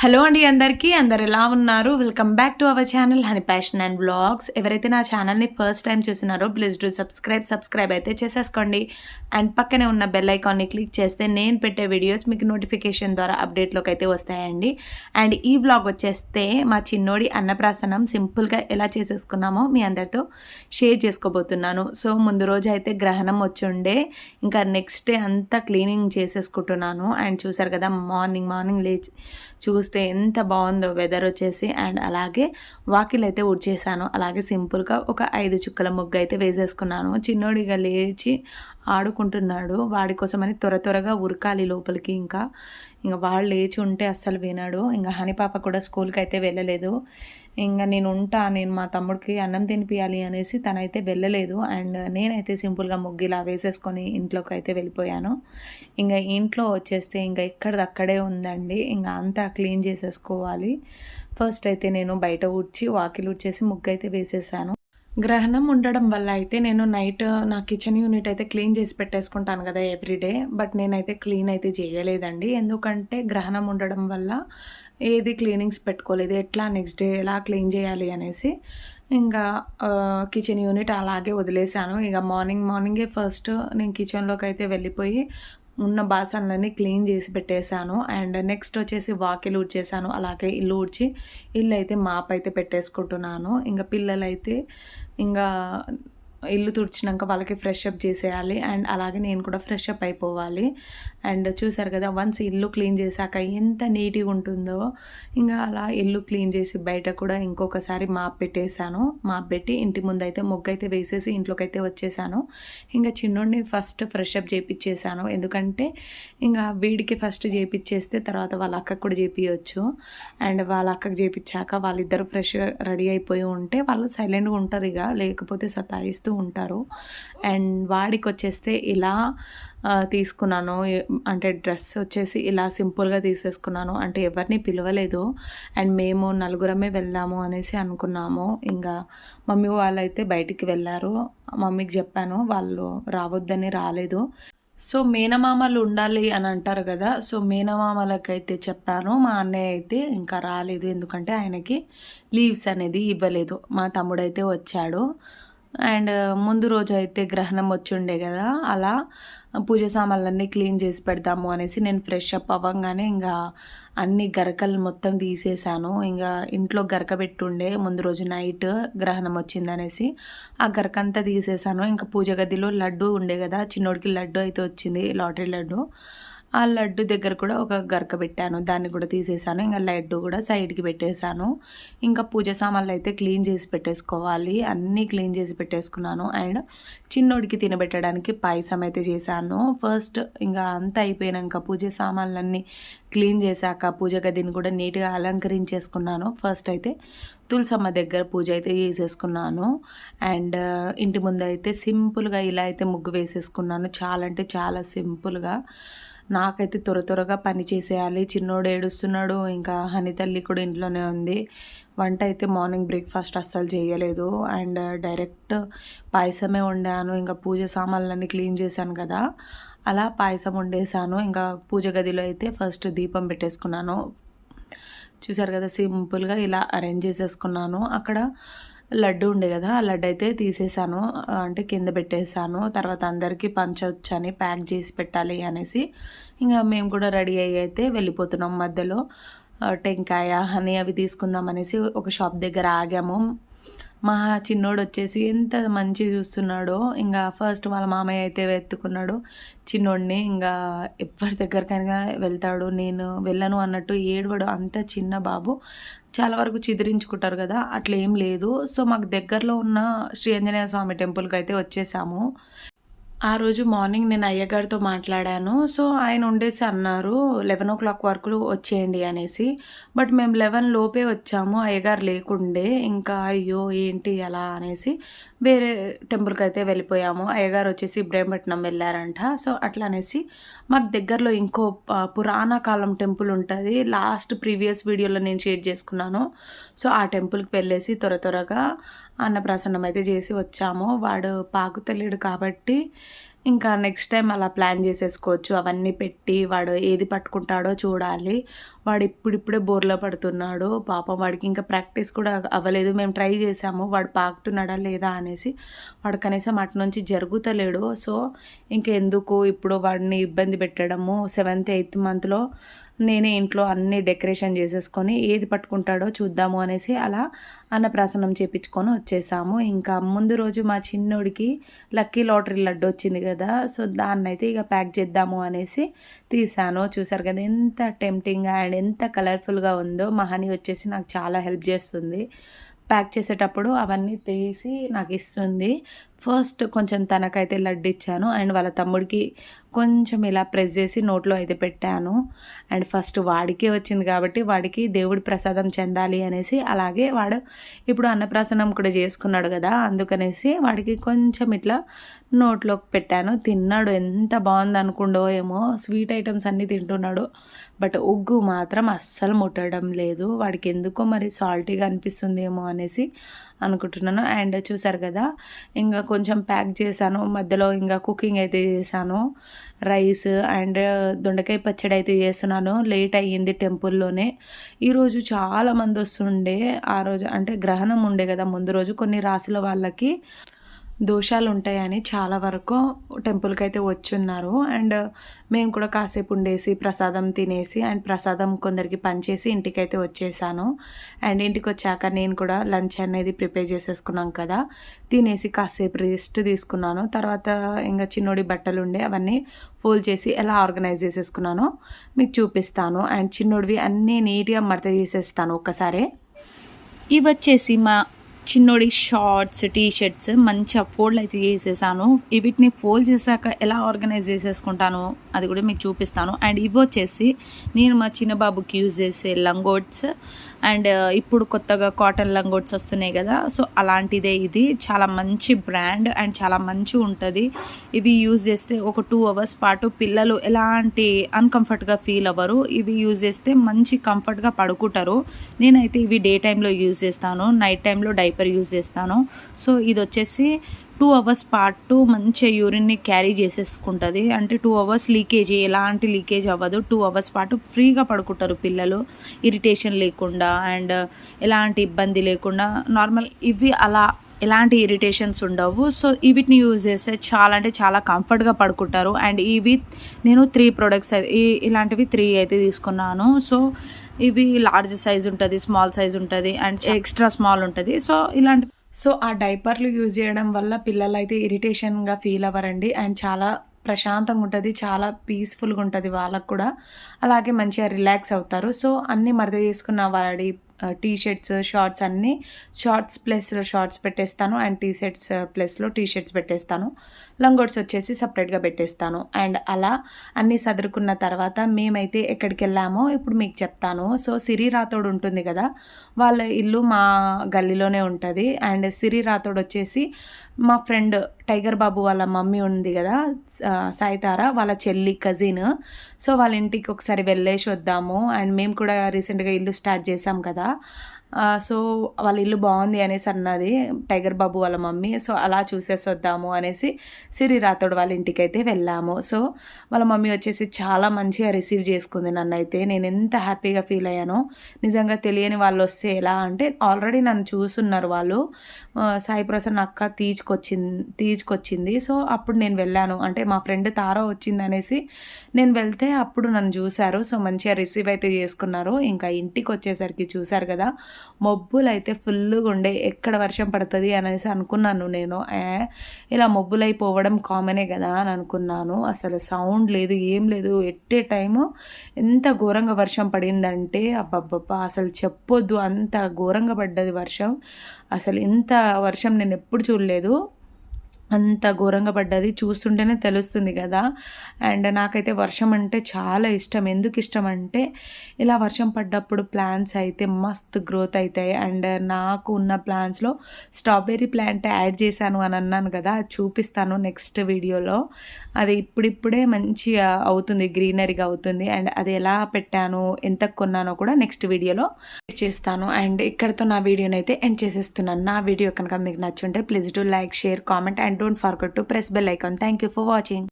Hello అండి అందరికీ అందరు ఎలా ఉన్నారు? Welcome back to our channel Honey passion and blogs ఎవరైతే నా ఛానల్ని ఫస్ట్ టైం చూసినారో ప్లీజ్ డూ సబ్స్క్రైబ్ సబ్స్క్రైబ్ అయితే చేసేసుకోండి. అండ్ పక్కనే ఉన్న బెల్ ఐకాన్ని క్లిక్ చేస్తే నేను పెట్టే వీడియోస్ మీకు నోటిఫికేషన్ ద్వారా అప్డేట్లోకి అయితే వస్తాయండి. అండ్ ఈ వ్లాగ్ వచ్చేస్తే మా చిన్నోడి అన్నప్రాసనం సింపుల్గా ఎలా చేసేసుకున్నామో మీ అందరితో షేర్ చేసుకోబోతున్నాను. సో ముందు రోజు అయితే గ్రహణం వచ్చి ఉండే ఇంకా నెక్స్ట్ డే అంతా క్లీనింగ్ చేసేసుకుంటున్నాను. అండ్ చూసారు కదా మార్నింగ్ మార్నింగ్ లేచి చూ చూస్తే ఎంత బాగుందో వెదర్ వచ్చేసి. అండ్ అలాగే వాకిల్ అయితే ఉడిచేసాను అలాగే సింపుల్గా ఒక ఐదు చుక్కల ముగ్గు అయితే వేసేసుకున్నాను. చిన్నోడిగా లేచి ఆడుకుంటున్నాడు. వాడి కోసమని త్వర త్వరగా ఉరకాలి లోపలికి ఇంకా. ఇంకా వాళ్ళు లేచి ఉంటే అస్సలు వినాడు. ఇంకా హనీ పాప కూడా స్కూల్కి అయితే వెళ్ళలేదు. ఇంకా నేను ఉంటా నేను మా తమ్ముడికి అన్నం తినిపించాలి అనేసి తనైతే వెళ్ళలేదు. అండ్ నేనైతే సింపుల్గా ముగ్గిలా వేసేసుకొని ఇంట్లోకి అయితే వెళ్ళిపోయాను. ఇంకా ఇంట్లో వచ్చేస్తే ఇంకా ఎక్కడిది అక్కడే ఉందండి. ఇంకా అంతా క్లీన్ చేసేసుకోవాలి. ఫస్ట్ అయితే నేను బయట ఊడ్చి వాకిలు ఊడ్చేసి ముగ్గు అయితే వేసేసాను. గ్రహణం ఉండడం వల్ల అయితే నేను నైట్ నా కిచెన్ యూనిట్ అయితే క్లీన్ చేసి పెట్టేసుకుంటాను కదా ఎవ్రీడే బట్ నేనైతే క్లీన్ అయితే చేయలేదండి. ఎందుకంటే గ్రహణం ఉండడం వల్ల ఏది క్లీనింగ్స్ పెట్టుకోలేదు. ఎట్లా నెక్స్ట్ డే ఎలా క్లీన్ చేయాలి అనేసి ఇంకా కిచెన్ యూనిట్ అలాగే వదిలేశాను. ఇక మార్నింగ్ మార్నింగే ఫస్ట్ నేను కిచెన్లోకి అయితే వెళ్ళిపోయి ఉన్న బాసనలన్నీ క్లీన్ చేసి పెట్టేశాను. అండ్ నెక్స్ట్ వచ్చేసి వాకిలు ఊడ్చేసాను అలాగే ఇల్లు ఊడ్చి ఇల్లు అయితే మాపైతే అయితే పెట్టేసుకుంటున్నాను. ఇంకా పిల్లలైతే ఇంకా ఇల్లు తుడిచినాక వాళ్ళకి ఫ్రెష్ అప్ చేసేయాలి. అండ్ అలాగే నేను కూడా ఫ్రెష్ అప్ అయిపోవాలి. అండ్ చూసారు కదా వన్స్ ఇల్లు క్లీన్ చేశాక ఎంత నీట్గా ఉంటుందో. ఇంకా అలా ఇల్లు క్లీన్ చేసి బయట కూడా ఇంకొకసారి మాప్ పెట్టేశాను. మాప్ పెట్టి ఇంటి ముందు అయితే ముగ్గు అయితే వేసేసి ఇంట్లోకి అయితే వచ్చేసాను. ఇంకా చిన్నోడిని ఫస్ట్ ఫ్రెష్ అప్ చేయించేసాను ఎందుకంటే ఇంకా వీడికి ఫస్ట్ చేయించేస్తే తర్వాత వాళ్ళ అక్కకు కూడా చేపించవచ్చు అండ్ వాళ్ళ అక్కకు చేయించాక వాళ్ళిద్దరు ఫ్రెష్గా రెడీ అయిపోయి ఉంటే వాళ్ళు సైలెంట్గా ఉంటారు ఇక. లేకపోతే సతాయిస్తూ ఉంటారు. అండ్ వాడికి వచ్చేస్తే ఇలా తీసుకున్నాను. అంటే డ్రెస్ వచ్చేసి ఇలా సింపుల్గా తీసేసుకున్నాను. అంటే ఎవరిని పిలవలేదు. అండ్ మేము నలుగురమే వెళ్దాము అనేసి అనుకున్నాము. ఇంకా మమ్మీ వాళ్ళైతే బయటికి వెళ్ళారు. మమ్మీకి చెప్పాను వాళ్ళు రావద్దని రాలేదు. సో మేనమామలు ఉండాలి అని అంటారు కదా. సో మేనమామలకైతే చెప్పాను. మా అన్నయ్య అయితే ఇంకా రాలేదు. ఎందుకంటే ఆయనకి లీవ్స్ అనేది ఇవ్వలేదు. మా తమ్ముడైతే వచ్చాడు. అండ్ ముందు రోజు అయితే గ్రహణం వచ్చి ఉండే కదా అలా పూజ సామాన్లన్నీ క్లీన్ చేసి పెడతాము అనేసి నేను ఫ్రెష్ అప్ అవ్వగానే ఇంకా అన్ని గరకలు మొత్తం తీసేసాను. ఇంకా ఇంట్లో గరక పెట్టుండే ముందు రోజు నైట్ గ్రహణం వచ్చిందనేసి ఆ గరక అంతా తీసేసాను. ఇంకా పూజ గదిలో లడ్డు ఉండే కదా చిన్నోడికి లడ్డు అయితే వచ్చింది లాటరీ లడ్డు. ఆ లడ్డు దగ్గర కూడా ఒక గరక పెట్టాను. దాన్ని కూడా తీసేసాను. ఇంకా లడ్డు కూడా సైడ్కి పెట్టేశాను ఇంకా పూజ సామాన్లు అయితే క్లీన్ చేసి పెట్టేసుకోవాలి. అన్నీ క్లీన్ చేసి పెట్టేసుకున్నాను. అండ్ చిన్నోడికి తినబెట్టడానికి పాయసం అయితే చేశాను. ఫస్ట్ ఇంకా అంతా అయిపోయినాక పూజ సామాన్లన్నీ క్లీన్ చేశాక పూజ గదిని కూడా నీట్గా అలంకరించేసుకున్నాను. ఫస్ట్ అయితే తులసమ్మ దగ్గర పూజ అయితే చేసేసుకున్నాను. అండ్ ఇంటి ముందు అయితే సింపుల్గా ఇలా అయితే ముగ్గు వేసేసుకున్నాను. చాలా అంటే చాలా సింపుల్గా. నాకైతే త్వర త్వరగా పని చేసేయాలి. చిన్నోడు ఏడుస్తున్నాడు. ఇంకా హని తల్లి కూడా ఇంట్లోనే ఉంది. వంట అయితే మార్నింగ్ బ్రేక్ఫాస్ట్ అస్సలు చేయలేదు. అండ్ డైరెక్ట్ పాయసమే వండాను. ఇంకా పూజ సామాన్లన్నీ క్లీన్ చేశాను కదా. అలా పాయసం వండేసాను ఇంకా పూజ గదిలో అయితే ఫస్ట్ దీపం పెట్టేసుకున్నాను. చూసారు కదా సింపుల్గా ఇలా అరేంజ్ చేసేసుకున్నాను. అక్కడ లడ్డు ఉండే కదా ఆ లడ్డు అయితే తీసేసాను. అంటే కింద పెట్టేశాను తర్వాత అందరికీ పంచవచ్చని ప్యాక్ చేసి పెట్టాలి అనేసి ఇంకా మేము కూడా రెడీ అయ్యి అయితే వెళ్ళిపోతున్నాం మధ్యలో. టెంకాయ హనీ అవి తీసుకుందాం అనేసి ఒక షాప్ దగ్గర ఆగాము. మా చిన్నోడు వచ్చేసి ఎంత మంచి చూస్తున్నాడో ఇంకా ఫస్ట్ వాళ్ళ మామయ్య అయితే ఎత్తుకున్నాడు చిన్నోడిని ఇంకా ఎవరి దగ్గరికైనా వెళ్తాడు నేను వెళ్ళను అన్నట్టు ఏడవడు. అంత చిన్న బాబు. చాలా వరకు చిదిరించుకుంటారు కదా అట్లా ఏం లేదు. సో మాకు దగ్గరలో ఉన్న శ్రీ ఆంజనేయ స్వామి టెంపుల్కి అయితే వచ్చేసాము. ఆ రోజు మార్నింగ్ నేను అయ్యగారితో మాట్లాడాను. సో ఆయన ఉండేసి అన్నారు లెవెన్ ఓ క్లాక్ వరకు వచ్చేయండి అనేసి. బట్ మేము లెవెన్ లోపే వచ్చాము. అయ్యగారు లేకుండే. ఇంకా అయ్యో ఏంటి అలా అనేసి వేరే టెంపుల్కి అయితే వెళ్ళిపోయాము. అయ్యగారు వచ్చేసి ఇబ్రాహీంపట్నం వెళ్ళారంట. సో అట్లా అనేసి మాకు దగ్గరలో ఇంకో పురాణ కాలం టెంపుల్ ఉంటుంది. లాస్ట్ ప్రీవియస్ వీడియోలో నేను షేర్ చేసుకున్నాను. సో ఆ టెంపుల్కి వెళ్ళేసి త్వర త్వరగా అన్నప్రాసన్నం అయితే చేసి వచ్చాము. వాడు పాకు తెలియడు కాబట్టి ఇంకా నెక్స్ట్ టైం అలా ప్లాన్ చేసేసుకోవచ్చు. అవన్నీ పెట్టి వాడు ఏది పట్టుకుంటాడో చూడాలి. వాడు ఇప్పుడిప్పుడే బోర్లో పడుతున్నాడు. పాపం వాడికి ఇంకా ప్రాక్టీస్ కూడా అవ్వలేదు. మేము ట్రై చేసాము. వాడు పాకుతున్నాడా లేదా అనేసి వాడు కనీసం అటు నుంచి జరుగుతలేడు. సో ఇంకెందుకు? ఇప్పుడు వాడిని ఇబ్బంది పెట్టడము. సెవెంత్ ఎయిత్ మంత్లో నేనే ఇంట్లో అన్ని డెకరేషన్ చేసేసుకొని ఏది పట్టుకుంటాడో చూద్దాము అనేసి అలా అన్నప్రాసనం చేపించుకొని వచ్చేసాము. ఇంకా ముందు రోజు మా చిన్నోడికి లక్కీ లాటరీ లడ్డు వచ్చింది కదా సో దాన్ని అయితే ఇక ప్యాక్ చేద్దాము అనేసి తీసాను. చూసారు కదా ఎంత టెంప్టింగ్ అండ్ ఎంత కలర్ఫుల్గా ఉందో మా హనీ వచ్చేసి నాకు చాలా హెల్ప్ చేస్తుంది. ప్యాక్ చేసేటప్పుడు అవన్నీ తీసి నాకు ఇస్తుంది. ఫస్ట్ కొంచెం తనకైతే లడ్డు ఇచ్చాను. అండ్ వాళ్ళ తమ్ముడికి కొంచెం ఇలా ప్రెస్ చేసి నోట్లో అయితే పెట్టాను. అండ్ ఫస్ట్ వాడికే వచ్చింది కాబట్టి వాడికి దేవుడి ప్రసాదం చెందాలి అనేసి అలాగే వాడు ఇప్పుడు అన్నప్రాసనం కూడా చేసుకున్నాడు కదా అందుకనేసి వాడికి కొంచెం ఇట్లా నోట్లోకి పెట్టాను. తిన్నాడు. ఎంత బాగుంది అనుకుండో ఏమో. స్వీట్ ఐటమ్స్ అన్నీ తింటున్నాడు. బట్ ఉగ్గు మాత్రం అస్సలు ముట్టడం లేదు. వాడికి ఎందుకో మరి సాల్టీగా అనిపిస్తుందేమో అనేసి అనుకుంటున్నాను. అండ్ చూసారు కదా ఇంకా కొంచెం ప్యాక్ చేశాను. మధ్యలో ఇంకా కుకింగ్ అయితే చేశాను. రైస్ అండ్ దొండకాయ పచ్చడి అయితే చేస్తున్నాను. లేట్ అయ్యింది టెంపుల్లోనే. ఈరోజు చాలా మంది వస్తుండే. ఆ రోజు అంటే గ్రహణం ఉండే కదా. ముందు రోజు కొన్ని రాసుల వాళ్ళకి దోషాలు ఉంటాయని చాలా వరకు టెంపుల్కి అయితే వచ్చున్నారు. అండ్ మేము కూడా కాసేపు ఉండేసి ప్రసాదం తినేసి అండ్ ప్రసాదం కొందరికి పనిచేసి ఇంటికైతే వచ్చేసాను. అండ్ ఇంటికి వచ్చాక నేను కూడా లంచ్ అనేది ప్రిపేర్ చేసేసుకున్నాం కదా. తినేసి కాసేపు రెస్ట్ తీసుకున్నాను. తర్వాత ఇంకా చిన్నోడి బట్టలు ఉండే అవన్నీ ఫోల్డ్ చేసి ఎలా ఆర్గనైజ్ చేసేసుకున్నానో మీకు చూపిస్తాను. అండ్ చిన్నోడివి అన్నీ నీట్గా మడత చేసేస్తాను ఒక్కసారి. ఇవి వచ్చేసి మా చిన్నోడి షార్ట్స్ టీ షర్ట్స్ మంచిగా ఫోల్డ్ అయితే చేసేసాను. వీటిని ఫోల్డ్ చేశాక ఎలా ఆర్గనైజ్ చేసేసుకుంటాను అది కూడా మీకు చూపిస్తాను. అండ్ ఇవి వచ్చేసి నేను మా చిన్న బాబుకి యూజ్ చేసే లంగోట్స్. అండ్ ఇప్పుడు కొత్తగా కాటన్ లంగోట్స్ వస్తున్నాయి కదా సో అలాంటిదే ఇది. చాలా మంచి బ్రాండ్ అండ్ చాలా మంచి ఉంటుంది. ఇవి యూజ్ చేస్తే ఒక టూ అవర్స్ పాటు పిల్లలు ఎలాంటి అన్కంఫర్ట్గా ఫీల్ అవ్వరు. ఇవి యూజ్ చేస్తే మంచి కంఫర్ట్గా పడుకుంటారు. నేనైతే ఇవి డే టైంలో యూజ్ చేస్తాను. నైట్ టైంలో డై డైపర్ యూజ్ చేస్తాను. సో ఇది వచ్చేసి టూ అవర్స్ పాటు మంచిగా యూరిన్ని క్యారీ చేసేసుకుంటుంది. అంటే టూ అవర్స్ లీకేజ్ ఎలాంటి లీకేజ్ అవ్వదు. టూ అవర్స్ పాటు ఫ్రీగా పడుకుంటారు పిల్లలు. ఇరిటేషన్ లేకుండా అండ్ ఎలాంటి ఇబ్బంది లేకుండా నార్మల్ ఇవి అలా ఎలాంటి ఇరిటేషన్స్ ఉండవు. సో వీటిని యూజ్ చేస్తే చాలా అంటే చాలా కంఫర్ట్గా పడుకుంటారు. అండ్ ఇవి నేను త్రీ ప్రొడక్ట్స్ ఇలాంటివి త్రీ అయితే తీసుకున్నాను. సో ఇవి లార్జ్ సైజ్ ఉంటుంది స్మాల్ సైజ్ ఉంటుంది అండ్ ఎక్స్ట్రా స్మాల్ ఉంటుంది. సో ఇలాంటి సో ఆ డైపర్లు యూజ్ చేయడం వల్ల పిల్లలు అయితే ఇరిటేషన్గా ఫీల్ అవ్వరండి. అండ్ చాలా ప్రశాంతంగా ఉంటుంది చాలా పీస్ఫుల్గా ఉంటుంది వాళ్ళకు కూడా. అలాగే మంచిగా రిలాక్స్ అవుతారు. సో అన్నీ మడత చేసుకున్న వాడి టీ షర్ట్స్ షార్ట్స్ అన్నీ షార్ట్స్ ప్లస్లో షార్ట్స్ పెట్టేస్తాను అండ్ టీ షర్ట్స్ ప్లస్లో టీ షర్ట్స్ పెట్టేస్తాను. లంగోట్స్ వచ్చేసి సపరేట్గా పెట్టేస్తాను. అండ్ అలా అన్నీ సదురుకున్న తర్వాత మేమైతే ఎక్కడికి వెళ్ళామో ఇప్పుడు మీకు చెప్తాను. సో సిరి రాతోడు ఉంటుంది కదా వాళ్ళ ఇల్లు మా గల్లీలోనే ఉంటుంది. అండ్ సిరి రాతోడు వచ్చేసి మా ఫ్రెండ్ టైగర్ బాబు వాళ్ళ మమ్మీ ఉంది కదా సాయితార వాళ్ళ చెల్లి కజిన్ సో వాళ్ళ ఇంటికి ఒకసారి వెళ్ళేసి వద్దాము. అండ్ మేము కూడా రీసెంట్గా ఇల్లు స్టార్ట్ చేసాం కదా tá? సో వాళ్ళ ఇల్లు బాగుంది అనేసి అన్నది టైగర్ బాబు వాళ్ళ మమ్మీ. సో అలా చూసేసి వద్దాము అనేసి సిరి రాతోడు వాళ్ళ ఇంటికి అయితే వెళ్ళాము. సో వాళ్ళ మమ్మీ వచ్చేసి చాలా మంచిగా రిసీవ్ చేసుకుంది నన్ను అయితే నేను ఎంత హ్యాపీగా ఫీల్ అయ్యానో. నిజంగా తెలియని వాళ్ళు వస్తే ఎలా అంటే ఆల్రెడీ నన్ను చూస్తున్నారు వాళ్ళు. సాయి ప్రసన్న అక్క తీచుకొచ్చింది తీచుకొచ్చింది సో అప్పుడు నేను వెళ్ళాను. అంటే మా ఫ్రెండ్ తారో వచ్చింది అనేసి నేను వెళ్తే అప్పుడు నన్ను చూశారు. సో మంచిగా రిసీవ్ అయితే చేసుకున్నారు. ఇంకా ఇంటికి వచ్చేసరికి చూశారు కదా. మబ్బులు అయితే ఫుల్గా ఉండే ఎక్కడ వర్షం పడుతుంది అనేసి అనుకున్నాను నేను. ఇలా మబ్బులు అయిపోవడం కామనే కదా అని అనుకున్నాను. అసలు సౌండ్ లేదు ఏం లేదు. ఎట్టే టైము ఎంత ఘోరంగా వర్షం పడిందంటే అబ్బబ్బబ్బా అసలు చెప్పొద్దు. అంత ఘోరంగా పడ్డది వర్షం. అసలు ఇంత వర్షం నేను ఎప్పుడు చూడలేదు. అంత ఘోరంగా పడ్డది. చూస్తుంటేనే తెలుస్తుంది కదా. అండ్ నాకైతే వర్షం అంటే చాలా ఇష్టం. ఎందుకు ఇష్టం అంటే ఇలా వర్షం పడ్డప్పుడు ప్లాంట్స్ అయితే మస్త్ గ్రోత్ అవుతాయి అండ్ నాకు ఉన్న ప్లాంట్స్లో స్ట్రాబెర్రీ ప్లాంట్ యాడ్ చేశాను అని అన్నాను కదా. అది చూపిస్తాను నెక్స్ట్ వీడియోలో. అది ఇప్పుడిప్పుడే మంచిగా అవుతుంది గ్రీనరీగా అవుతుంది. అండ్ అది ఎలా పెట్టాను ఎంత కొన్నానో కూడా నెక్స్ట్ వీడియోలో చేస్తాను. అండ్ ఇక్కడతో నా వీడియోని అయితే ఎండ్ చేసేస్తున్నాను. నా వీడియో కనుక మీకు నచ్చుంటే please to like share comment and don't forget to press bell icon. Thank you for watching.